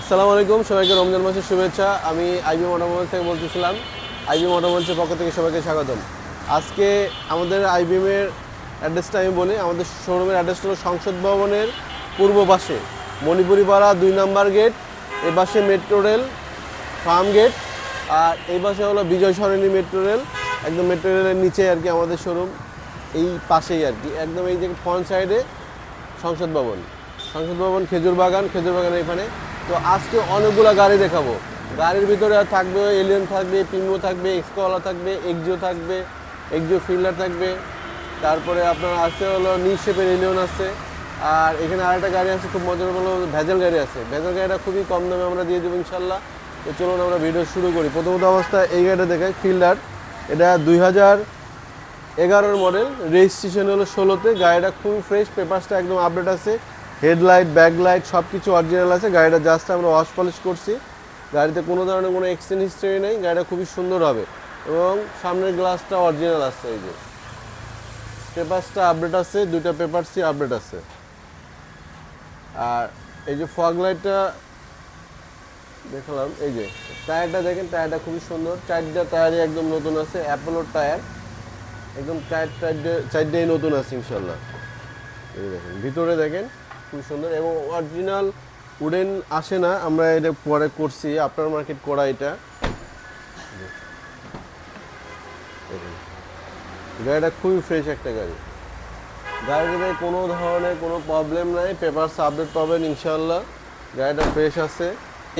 আসসালামু আলাইকুম, সবাইকে রমজান মাসের শুভেচ্ছা। আমি আইবি মোটামোবাইল থেকে বলতেছিলাম, আইবি মোটামোবাইলসের পক্ষ থেকে সবাইকে স্বাগতম। আজকে আমাদের আইবিএমের অ্যাড্রেসটা আমি বলি, আমাদের শোরুমের অ্যাড্রেসটা হলো সংসদ ভবনের পূর্ব পাশে মণিপুরি পাড়া দুই নাম্বার গেট, এ পাশে মেট্রো রেল, ফার্ম গেট, আর এই পাশে হলো বিজয় সরণি মেট্রো রেল, একদম মেট্রো রেলের নিচে আর কি আমাদের শোরুম, এই পাশেই আর কি, একদম এই যে ফ্রন্ট সাইডে সংসদ ভবন। সংসদ ভবন খেজুর বাগান খেজুর বাগানের এখানে তো আজকে অনেকগুলো গাড়ি দেখাবো। গাড়ির ভিতরে থাকবে এলিয়ন থাকবে পিমো থাকবে এক্সকোয়ালা থাকবে এক্সিও থাকবে এক্সিও ফিল্ডার থাকবে। তারপরে আপনার আছে হলো নি শেপের এলিয়ন আছে। আর এখানে আরেকটা গাড়ি আছে, খুব মজার হলো ভেজাল গাড়ি আছে। ভেজাল গাড়িটা খুবই কম দামে আমরা দিয়ে দেবো ইনশাল্লাহ। তো চলুন আমরা ভিডিও শুরু করি। প্রথমত অবস্থায় এই গাড়িটা দেখাই ফিল্ডার এটা দুই হাজার এগারোর মডেল রেজিস্ট্রেশন হলো ষোলোতে। গাড়িটা খুবই ফ্রেশ পেপারসটা একদম আপডেট আছে। হেডলাইট, ব্যাকলাইট সব কিছু অরিজিনাল আছে। গাড়িটা জাস্ট আমরা ওয়াশ পলিশ করছি। গাড়িতে কোনো ধরনের কোনো এক্সচেঞ্জ হিস্ট্রি নেই। গাড়িটা খুবই সুন্দর হবে। এবং সামনের গ্লাসটা অরিজিনাল আসছে এই যে। পেপারসটা আপডেট আছে, দুইটা পেপারসই আপডেট আছে। আর এই যে ফগ লাইটটা দেখলাম, এই যে। টায়ারটা দেখেন, টায়ারটা খুবই সুন্দর। চারটা টায়ারই একদম নতুন আছে। অ্যাপোলোর টায়ার। একদম টায়ার চারটে চারটেই নতুন আছে ইনশাল্লাহ এই দেখেন, ভিতরে দেখেন। খুব সুন্দর এবং অরিজিনাল উডেন আসে না, আমরা এটা পরে করছি আপনার মার্কেট করা এটা। গাড়িটা খুবই ফ্রেশ একটা গাড়ি। গাড়িটাতে কোনো ধরনের কোনো প্রবলেম নাই পেপারস আপডেট পাবেন ইনশাল্লাহ গাড়িটা ফ্রেশ আছে।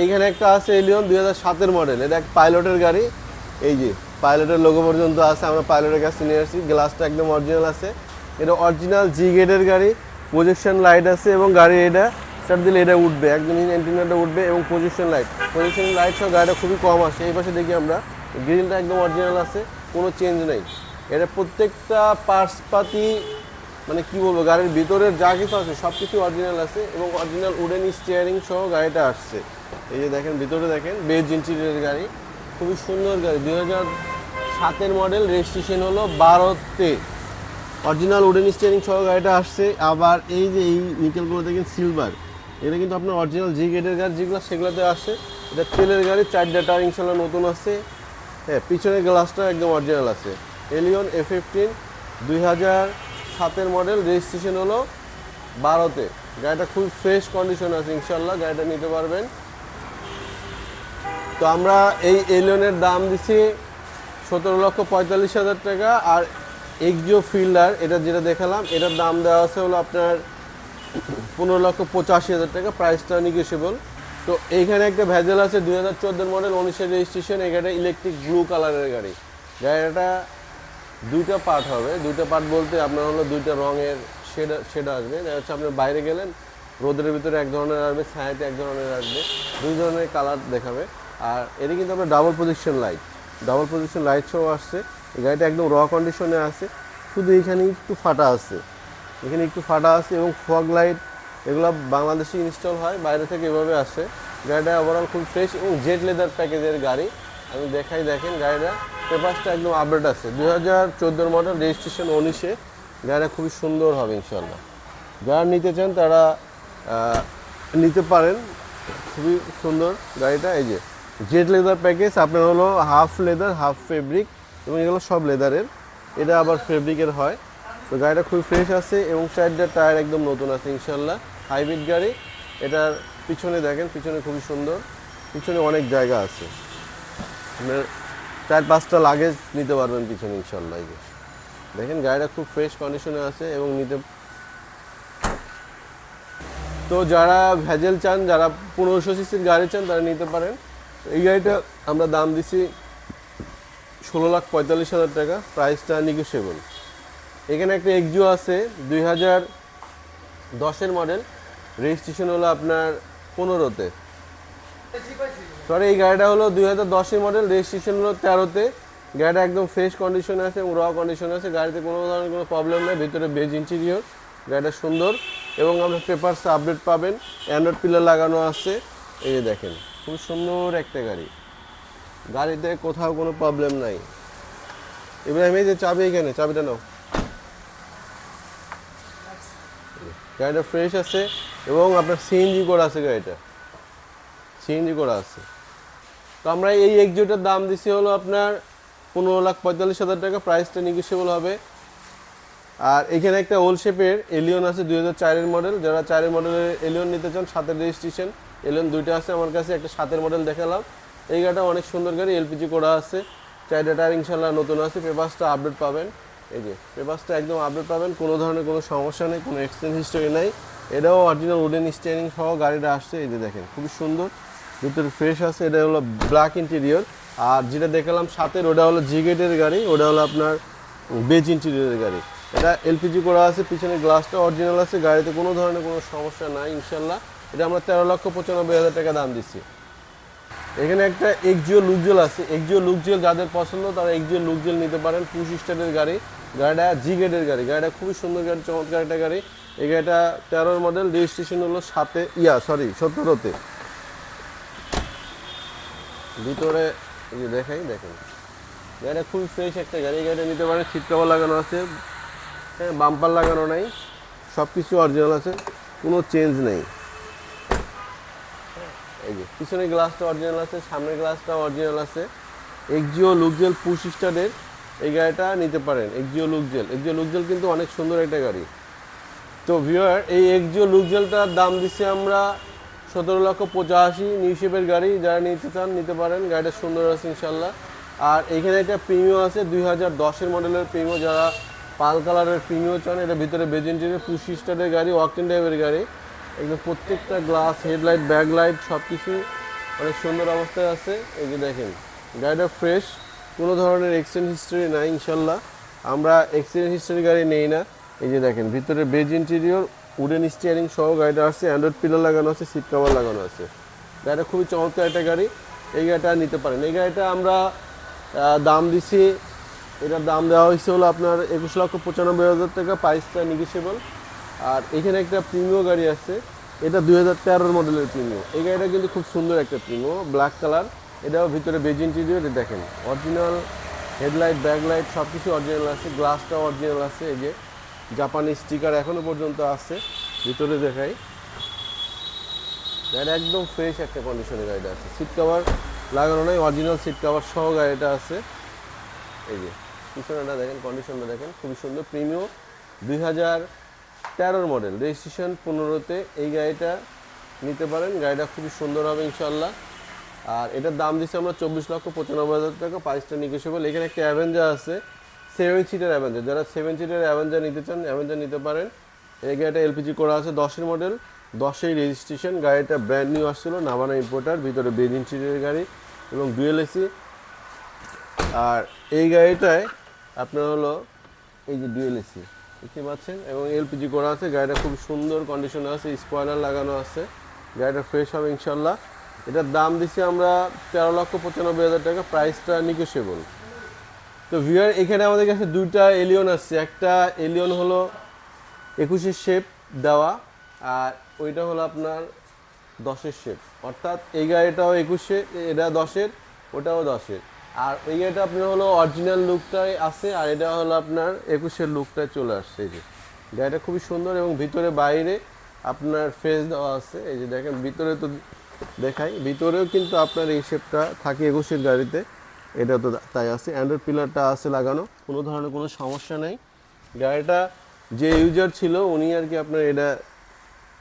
এইখানে একটা আছে এলিয়ন দুই হাজার সাতের মডেল এটা এক পাইলটের গাড়ি। এই যে পাইলটের লোগো পর্যন্ত আছে, আমরা পাইলটের কাছে নিয়ে আসছি গ্লাসটা একদম অরিজিনাল আছে। এটা অরিজিনাল জি গেটের গাড়ি। প্রজেকশন লাইট আছে এবং গাড়ি এটা স্টার্ট দিলে এটা উঠবে। একদম অ্যান্টিনাটা উঠবে এবং পজিশন লাইট পজিশন লাইট সহ গাড়িটা খুবই কম আসে। এই পাশে দেখি আমরা গ্রিলটা একদম অরিজিনাল আছে, কোনো চেঞ্জ নেই। এটা প্রত্যেকটা পার্টস পাতি মানে কি বলব, গাড়ির ভিতরের যা কিছু আছে সব কিছু অরিজিনাল আছে এবং অরিজিনাল উডেন স্টিয়ারিং সহ গাড়িটা আসছে। এই যে দেখেন, ভিতরে দেখেন বেজ ইন্টেরিয়র গাড়ি। খুবই সুন্দর গাড়ি। দুই হাজার সাতের মডেল রেজিস্ট্রেশন হলো বারোতে। অরিজিনাল উডেন স্টিয়ারিং সহ গাড়িটা আসছে। আবার এই যে এই নিকেলগুলো দেখেন সিলভার এটা কিন্তু আপনার অরিজিনাল জি গেটের গাড়ি, যেগুলো সেগুলোতে আসে এটা তেলের গাড়ি, চার টায়ার ইনশাল্লাহ নতুন আছে হ্যাঁ পিছনের গ্লাসটা একদম অরিজিনাল আছে। এলিয়ন এ ফিফটিন দুই হাজার সাতের মডেল রেজিস্ট্রেশন হলো বারোতে। গাড়িটা খুব ফ্রেশ কন্ডিশন আছে, ইনশাল্লাহ। গাড়িটা নিতে পারবেন। তো আমরা এই এলিয়নের দাম দিছি সতেরো লক্ষ পঁয়তাল্লিশ হাজার টাকা, আর এক্সিও ফিল্ডার, এটা যেটা দেখালাম, এটার দাম দেওয়া আছে হলো আপনার পনেরো লক্ষ পঁচাশি হাজার টাকা প্রাইসটা নিগোসিয়েবল তো এইখানে একটা ভেজেল আছে, দুই হাজার চোদ্দোর মডেল উনিশের রেজিস্ট্রেশন এখানে ইলেকট্রিক ব্লু কালারের গাড়ি। গাড়িটা দুইটা পার্ট হবে, দুইটা পার্ট বলতে আপনার হলো দুইটা রঙের শেড শেড আসবে। দেখা যাচ্ছে আপনার বাইরে গেলেন, রোদের ভিতরে এক ধরনের আসবে ছায়াতে এক ধরনের আসবে, দুই ধরনের কালার দেখাবে। আর এটা কিন্তু আপনার double position light double position light সহ আসছে। এই গাড়িটা একদম র কন্ডিশনে আছে। শুধু এখানে একটু ফাটা আছে। এখানে একটু ফাটা আছে এবং ফগ লাইট এগুলো বাংলাদেশে ইনস্টল হয়, বাইরে থেকে এভাবে আসে। গাড়িটা ওভারঅল খুব ফ্রেশ এবং জেট লেদার প্যাকেজের গাড়ি। আমি দেখাই, দেখেন গাড়িটা। পেপারসটা একদম আপডেট আছে। দু হাজার চোদ্দোর মডেল রেজিস্ট্রেশন উনিশে। গাড়িটা খুবই সুন্দর হবে ইনশাল্লাহ যারা নিতে চান তারা নিতে পারেন। খুবই সুন্দর গাড়িটা, এই যে। জেট লেদার প্যাকেজ, আপনার হলো হাফ লেদার, হাফ ফেব্রিক, এবং এগুলো সব লেদারের। এটা আবার ফেব্রিকের হয়। তো গাড়িটা খুবই ফ্রেশ আছে, এবং চারটা টায়ার একদম নতুন আছে ইনশাল্লাহ হাইব্রিড গাড়ি। এটার পিছনে দেখেন, পিছনে খুবই সুন্দর। পিছনে অনেক জায়গা আছে। আপনার চার পাঁচটা লাগেজ নিতে পারবেন পিছনে ইনশাল্লাহ এই দেখেন, গাড়িটা খুব ফ্রেশ কন্ডিশনে আছে, এবং নিতে তো যারা ভেজেল চান, যারা পনেরোশো সিসির গাড়ি চান, তারা নিতে পারেন। এই গাড়িটা আমরা দাম দিছি ষোলো লাখ পঁয়তাল্লিশ হাজার টাকা প্রাইসটা নিগোসিয়েবল এখানে একটা এক্সিও আছে, দুই হাজার দশের মডেল রেজিস্ট্রেশন হলো আপনার পনেরোতে। সরি এই গাড়িটা হলো দুই হাজার দশের মডেল রেজিস্ট্রেশন হলো তেরোতে। গাড়িটা একদম ফ্রেশ কন্ডিশনে আছে এবং র কন্ডিশনে আছে। গাড়িতে কোনো ধরনের কোনো প্রবলেম নেই, ভিতরে বেজ ইন্টেরিয়র গাড়িটা সুন্দর এবং আপনার পেপারস আপডেট পাবেন। অ্যান্ড্রয়েড পিলার লাগানো আছে। এই দেখেন। খুব সুন্দর একটা গাড়ি। গাড়িতে কোথাও কোনো প্রবলেম নাই। ইব্রাহিম, এই যে চাবি এখানে, চাবিটা নাও। গাড়িটা ফ্রেশ আছে এবং আপনার সিএনজি করা আছে গাড়িটা। সিএনজি করা আছে। তো আমরা এই এক্সিওটার দাম দিছি হলো আপনার পনেরো লাখ পঁয়তাল্লিশ হাজার টাকা। প্রাইসটা নিগোসিয়েবল হবে। আর এখানে একটা ওল শেপের এলিয়ন আছে দুই হাজার চারের মডেল যারা চারের মডেলের এলিয়ন নিতে চান সাতের রেজিস্ট্রেশন এলিয়ন দুইটা আছে আমার কাছে, একটা সাতের মডেল দেখালাম। এই গাড়িটা অনেক সুন্দর গাড়ি এলপিজি করা আছে। চারটা টায়ার ইনশাল্লাহ নতুন আছে, পেপারসটা আপডেট পাবেন। এই যে, পেপারসটা একদম আপডেট পাবেন, কোনো ধরনের কোনো সমস্যা নেই, কোনো এক্সচেঞ্জ হিস্টোরি নাই। এটাও অরিজিনাল উডেন স্টিয়ারিং সহ গাড়িটা আসছে, এই যে দেখেন, খুবই সুন্দর। ভিতরে ফ্রেশ আছে, এটা হলো ব্ল্যাক ইন্টেরিয়র আর যেটা দেখালাম সাতের, ওটা হলো জি গেটের গাড়ি, ওটা হলো আপনার বেজ ইন্টেরিয়রের গাড়ি। এটা এলপিজি করা আছে পিছনে গ্লাসটা অরিজিনাল আছে, গাড়িতে কোনো ধরনের কোনো সমস্যা নাই ইনশাল্লাহ এটা আমরা তেরো লক্ষ পঁচানব্বই হাজার টাকা দাম দিচ্ছি। এখানে একটা এক্সিও লুকজেল আছে। এক্সিও লুকজেল যাদের পছন্দ, তারা এক্সিও লুকজেল নিতে পারেন। পুশ স্টারের গাড়ি, গাড়িটা জি গেটের গাড়ি। গাড়িটা খুবই সুন্দর গাড়ি, চমৎকার একটা গাড়ি। এই গাড়িটা তেরোর মডেল রেজিস্ট্রেশন হলো সাতে, ইয়া সরি সতেরোতে। ভিতরে দেখাই, দেখেন। গাড়িটা খুবই ফ্রেশ একটা গাড়ি। গাড়িটা নিতে পারেন সিট লাগানো আছে। হ্যাঁ বাম্পার লাগানো নাই। সব কিছু অরিজিনাল আছে। কোনো চেঞ্জ নেই। এই যে, পিছনের গ্লাসটা অরিজিনাল আছে, সামনের গ্লাসটা অরিজিনাল আছে। এক্সিও লুকজেল পুশ স্টারের এই গাড়িটা নিতে পারেন এক্সিও লুকজেল এক্সিও লুকজেল কিন্তু অনেক সুন্দর একটা গাড়ি। তো ভিওয়ার এই এক্সিও লুকজেলটার দাম দিচ্ছি আমরা সতেরো লক্ষ পঁচাশি নিউ শেপের গাড়ি। যারা নিতে চান, নিতে পারেন। গাড়িটা সুন্দর আছে ইনশাল্লাহ আর এখানে একটা প্রিমিও আছে, দুই হাজার দশের মডেলের প্রিমিও যারা পাল কালারের প্রিমিও চান এটা ভিতরে বেজেন্টিনের পুশ স্টারের গাড়ি ওয়াকিং ড্রাইভের গাড়ি। একদম প্রত্যেকটা গ্লাস হেডলাইট ব্যাকলাইট সব কিছু অনেক সুন্দর অবস্থায় আছে। এই যে দেখেন, গাড়িটা ফ্রেশ কোনো ধরনের এক্সচেঞ্জ হিস্ট্রি নাই ইনশাল্লাহ। আমরা এক্সচেঞ্জ হিস্ট্রি গাড়ি নেই না। এই যে দেখেন, ভিতরে বেজ ইন্টেরিয়র উডেন স্টিয়ারিং সহ গাড়িটা আছে অ্যান্ড্রয়েড পিলার লাগানো আছে সিট কভার লাগানো আছে। গাড়িটা খুবই চমৎকার একটা গাড়ি। এই গাড়িটা নিতে পারেন। এই গাড়িটা আমরা দাম দিছি, এটার দাম দেওয়া হয়েছে হলো আপনার একুশ লক্ষ পঁচানব্বই হাজার টাকা প্রাইসটা নিগেসেবল আর এখানে একটা প্রিমিও গাড়ি আছে। এটা দুই হাজার তেরোর মডেলের প্রিমিও এই গাড়িটা কিন্তু খুব সুন্দর একটা প্রিমিও ব্ল্যাক কালার এটাও ভিতরে বেজ ইন্টেরিয়র দেখেন। অরিজিনাল হেডলাইট ব্যাকলাইট সব কিছু অরিজিনাল আছে। গ্লাসটাও অরিজিনাল আছে। এই যে জাপানি স্টিকার এখনও পর্যন্ত আছে। ভিতরে দেখাই। গাড়িটা একদম ফ্রেশ একটা কন্ডিশনের গাড়িটা আছে। সিট কভার লাগানো নয় অরিজিনাল সিট কভার সহ গাড়িটা আছে। এই যে পিছনেটা দেখেন কন্ডিশনটা দেখেন। খুবই সুন্দর। প্রিমিও দুই হাজার তেরোর মডেল রেজিস্ট্রেশন পনেরোতে এই গাড়িটা নিতে পারেন। গাড়িটা খুবই সুন্দর হবে ইনশাল্লাহ আর এটার দাম দিচ্ছি আমরা চব্বিশ লক্ষ পঁচানব্বই হাজার টাকা। প্রাইসটা নিগোসিয়েবল এখানে একটা অ্যাভেঞ্জার আছে। সেভেন সিটের অ্যাভেঞ্জার যারা সেভেন সিটের অ্যাভেঞ্জার নিতে চান অ্যাভেঞ্জার নিতে পারেন। এই গাড়িটা এলপিজি করা আছে, দশের মডেল দশেই রেজিস্ট্রেশন গাড়িটা ব্র্যান্ড নিউ আসছিল নামানা ইম্পোর্টার ভিতরে বেজ সিটের গাড়ি এবং ডুয়েল এসি আর এই গাড়িটায় আপনার হলো এই যে ডুয়েল এসি দেখতে পাচ্ছেন? এবং এলপিজি করা আছে, গাড়িটা খুব সুন্দর কন্ডিশনে আছে স্পয়লার লাগানো আছে, গাড়িটা ফ্রেশ হবে ইনশাল্লাহ। এটার দাম দিচ্ছি আমরা তেরো লক্ষ পঁচানব্বই হাজার টাকা প্রাইসটা নিগোসিয়েবল তো ভিউয়ার এখানে আমাদের কাছে দুইটা এলিয়ন আসছে একটা এলিয়ন হলো একুশের শেপ দেওয়া, আর ওইটা হলো আপনার দশের শেপ অর্থাৎ এই গাড়িটাও একুশে, এটা দশের, ওটাও দশের। আর গাড়িটা আপনার হলো অরিজিনাল লুকটাই আছে, আর এটা হলো আপনার একুশের লুকটাই চলে আসছে। এই যে গাড়িটা খুবই সুন্দর এবং ভিতরে বাইরে আপনার ফেস দেওয়া আছে। এই যে দেখেন, ভিতরে তো দেখাই, ভিতরেও কিন্তু আপনার এই শেপটা থাকে একুশের গাড়িতে। এটা তো তাই আছে অ্যান্ড্রয়েড পিলারটা আছে লাগানো, কোনো ধরনের কোনো সমস্যা নেই। গাড়িটা যে ইউজার ছিল, উনি আর কি আপনার এটা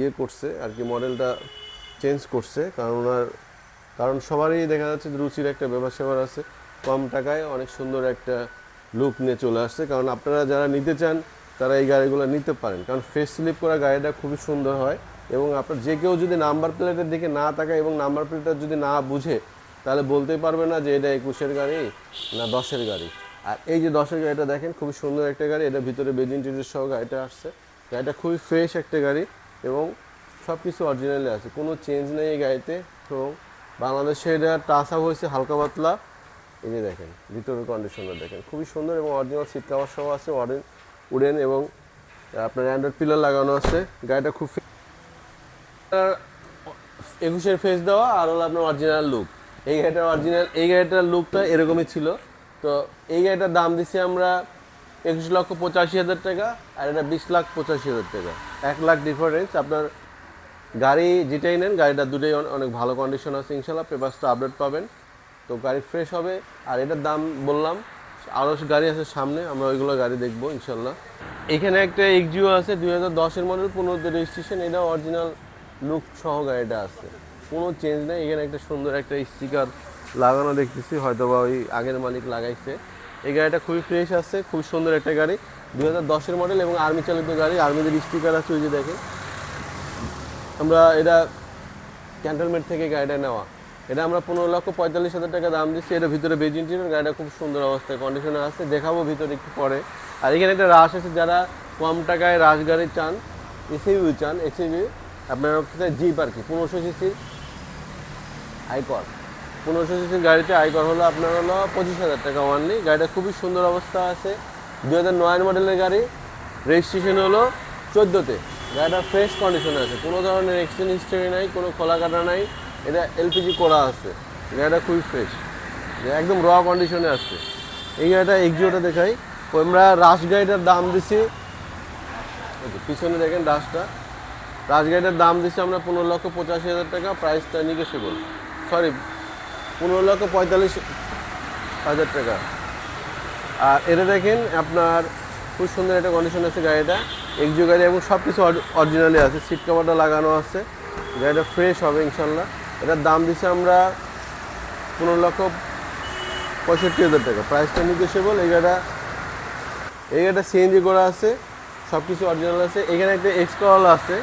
ইয়ে করছে, আর কি মডেলটা চেঞ্জ করছে, কারণ ওনার কারণ সবারই দেখা যাচ্ছে রুচির একটা ব্যাপার সেবার আছে, কম টাকায় অনেক সুন্দর একটা লুক নিয়ে চলে আসছে। কারণ আপনারা যারা নিতে চান, তারা এই গাড়িগুলো নিতে পারেন। কারণ ফেস স্লিপ করা গাড়িটা খুবই সুন্দর হয় এবং আপনার যে কেউ যদি নাম্বার প্লেটের দিকে না তাকায় এবং নাম্বার প্লেটটা যদি না বুঝে, তাহলে বলতেই পারবে না যে এটা একুশের গাড়ি না দশের গাড়ি। আর এই যে দশের গাড়িটা দেখেন, খুবই সুন্দর একটা গাড়ি। এটা ভিতরে বেদিন টিডির সহ গাড়িটা আসছে। গাড়িটা খুবই ফ্রেশ একটা গাড়ি এবং সব কিছু অরিজিনালি আছে। কোনো চেঞ্জ নেই এই গাড়িতে তো বাংলাদেশে এটা টাচ আপ হয়েছে হালকা পাতলা। যে দেখেন, ভিতরের কন্ডিশনটা দেখেন। খুবই সুন্দর এবং অরিজিনাল সিট কাভার সহ আছে অরেন উডেন এবং আপনার অ্যান্ড্রয়েড পিলার লাগানো আছে। গাড়িটা খুব একুশের ফেস দেওয়া আর হলো আপনার অরিজিনাল লুক এই গাড়িটার অরিজিনাল এই গাড়িটার লুকটা এরকমই ছিল। তো এই গাড়িটার দাম দিছি আমরা একুশ লক্ষ পঁচাশি হাজার টাকা আর এটা বিশ লাখ পঁচাশি হাজার টাকা। এক লাখ ডিফারেন্স আপনার গাড়ি যেটাই নেন, গাড়িটা দুটোই অনেক ভালো কন্ডিশন আছে, ইনশাল্লাহ পেপারসটা আপডেট পাবেন। তো গাড়ি ফ্রেশ হবে। আর এটার দাম বললাম আরও গাড়ি আছে সামনে, আমরা ওইগুলো গাড়ি দেখব, ইনশাল্লাহ। এখানে একটা এক্সিও আছে, দুই হাজার দশের মডেল পনেরোতে রেজিস্ট্রেশন এটা অরিজিনাল লুক সহ গাড়িটা আছে। কোনো চেঞ্জ নেই, এখানে একটা সুন্দর একটা স্টিকার লাগানো দেখতেছি হয়তো বা ওই আগের মালিক লাগাইছে। এই গাড়িটা খুবই ফ্রেশ আছে, খুব সুন্দর একটা গাড়ি, দুই হাজার দশের মডেল এবং আর্মি চালিত গাড়ি আর্মিদের স্টিকার আছে, ওই যে দেখেন। আমরা এটা ক্যান্টনমেন্ট থেকে গাড়িটা নেওয়া। এটা আমরা পনেরো লক্ষ পঁয়তাল্লিশ হাজার টাকা দাম দিচ্ছি। এটা ভিতরে বেজ ইন্টিরিয়র গাড়িটা খুব সুন্দর অবস্থায় কন্ডিশনে আছে। দেখাবো ভিতরে একটু পরে। আর এখানে একটা রাশ আছে যারা কম টাকায় রাশ গাড়ি চান এসিবি চান এসিবি আপনার জিপ আর কি, পনেরোশো সিসির আইকর পনেরোশো সিসির গাড়িতে আইকর হলো আপনার হলো পঁচিশ হাজার টাকা ওয়ানলি গাড়িটা খুবই সুন্দর অবস্থা আছে। দু হাজার নয় মডেলের গাড়ি। রেজিস্ট্রেশন হলো চোদ্দোতে। গাড়িটা ফ্রেশ কন্ডিশনে আছে। কোনো ধরনের এক্সচেঞ্জ হিস্টরি নাই, কোনো খোলা কাটা নাই, এটা এলপিজি করা আছে। গাড়িটা খুবই ফ্রেশ একদম র কন্ডিশনে আছে। এই গাড়িটা এক্সিওটা দেখাই। আমরা রাশ গাড়িটার দাম দিছি। পিছনে দেখেন রাশটা রাজগাড়িটার দাম দিচ্ছি আমরা পনেরো লক্ষ পঁচাশি হাজার টাকা। প্রাইসটা নিগেসেবল সরি পনেরো লক্ষ পঁয়তাল্লিশ হাজার টাকা। আর এটা দেখেন, আপনার খুব সুন্দর একটা কন্ডিশন আছে গাড়িটা। এক্সিও গাড়ি এবং সব কিছু অরিজিনালি আছে। সিট কভারটা লাগানো আছে। গাড়িটা ফ্রেশ হবে ইনশাল্লাহ এটার দাম দিচ্ছি আমরা পনেরো লক্ষ পঁয়ষট্টি হাজার টাকা। প্রাইসটা নিগেসেবল এই গাড়িটা এই গাড়িটা সিএনজি করা আছে। সব কিছু অরিজিনাল আছে। এখানে একটা এক্সট্রাওয়ালা আছে।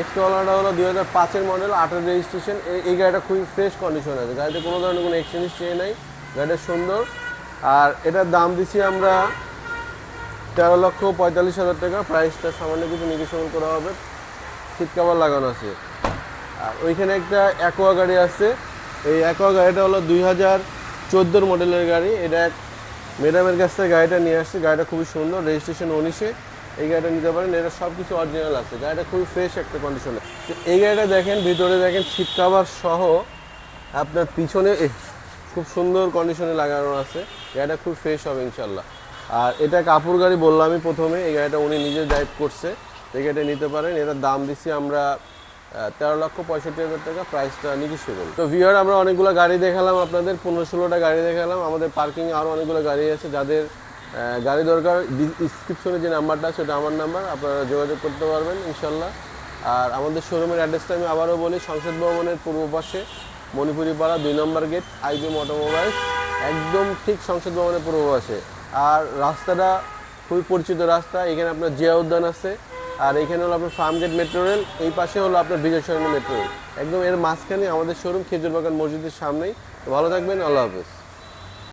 এক্সট্রাওয়ালাটা হলো দুই হাজার পাঁচের মডেল আটের রেজিস্ট্রেশন এই গাড়িটা খুবই ফ্রেশ কন্ডিশন আছে। গাড়িতে কোনো ধরনের কোনো এক্সচেঞ্জ চেয়ে নাই। গাড়িটা সুন্দর। আর এটার দাম দিচ্ছি আমরা তেরো লক্ষ পঁয়তাল্লিশ হাজার টাকা প্রাইসটা সামান্য কিছু নিগেশন করা হবে। সিট কাভার লাগানো আছে। আর ওইখানে একটা অ্যাকোয়া গাড়ি আছে। এই অ্যাকোয়া গাড়িটা হলো দুই হাজার চোদ্দোর মডেলের গাড়ি। এটা এক ম্যাডামের কাছ থেকে গাড়িটা নিয়ে আসছে। গাড়িটা খুবই সুন্দর রেজিস্ট্রেশন উনিশে। এই গাড়িটা নিতে পারেন। এটা সব কিছু অরিজিনাল আছে। গাড়িটা খুবই ফ্রেশ একটা কন্ডিশনে এই গাড়িটা দেখেন, ভিতরে দেখেন সিট কাভার সহ আপনার পিছনে খুব সুন্দর কন্ডিশনে লাগানো আছে। গাড়িটা খুব ফ্রেশ হবে ইনশাল্লাহ আর এটা কাপুর গাড়ি বললাম আমি প্রথমে, এই গাড়িটা উনি নিজে ড্রাইভ করছে। এই গাড়িটা নিতে পারেন, এটার দাম দিচ্ছি আমরা তেরো লক্ষ পঁয়ষট্টি হাজার টাকা প্রাইসটা নির্দিষ্ট তো ভিওর আমরা অনেকগুলো গাড়ি দেখালাম আপনাদের, পনেরো ষোলোটা গাড়ি দেখালাম। আমাদের পার্কিং আরও অনেকগুলো গাড়ি আছে, যাদের গাড়ি দরকার ডিসক্রিপশনে যে নাম্বারটা ওটা আমার নাম্বার, আপনারা যোগাযোগ করতে পারবেন, ইনশাল্লাহ। আর আমাদের শোরুমের অ্যাড্রেসটা আমি আবারও বলি, সংসদ ভবনের পূর্ব পাশে মণিপুরি পাড়া দুই নম্বর গেট আইবিএম অটোমোবাইলস একদম ঠিক সংসদ ভবনের পূর্ব পাশে। আর রাস্তাটা খুবই পরিচিত রাস্তা। এখানে আপনার জিয়া উদ্যান আছে। আর এখানে হলো আপনার ফার্মগেট মেট্রো রেল। এই পাশে হলো আপনার বিজয় সরণী মেট্রো রেল। একদম এর মাঝখানে আমাদের শোরুম খেজুর বাগান মসজিদের সামনেই। ভালো থাকবেন, আল্লাহ হাফেজ।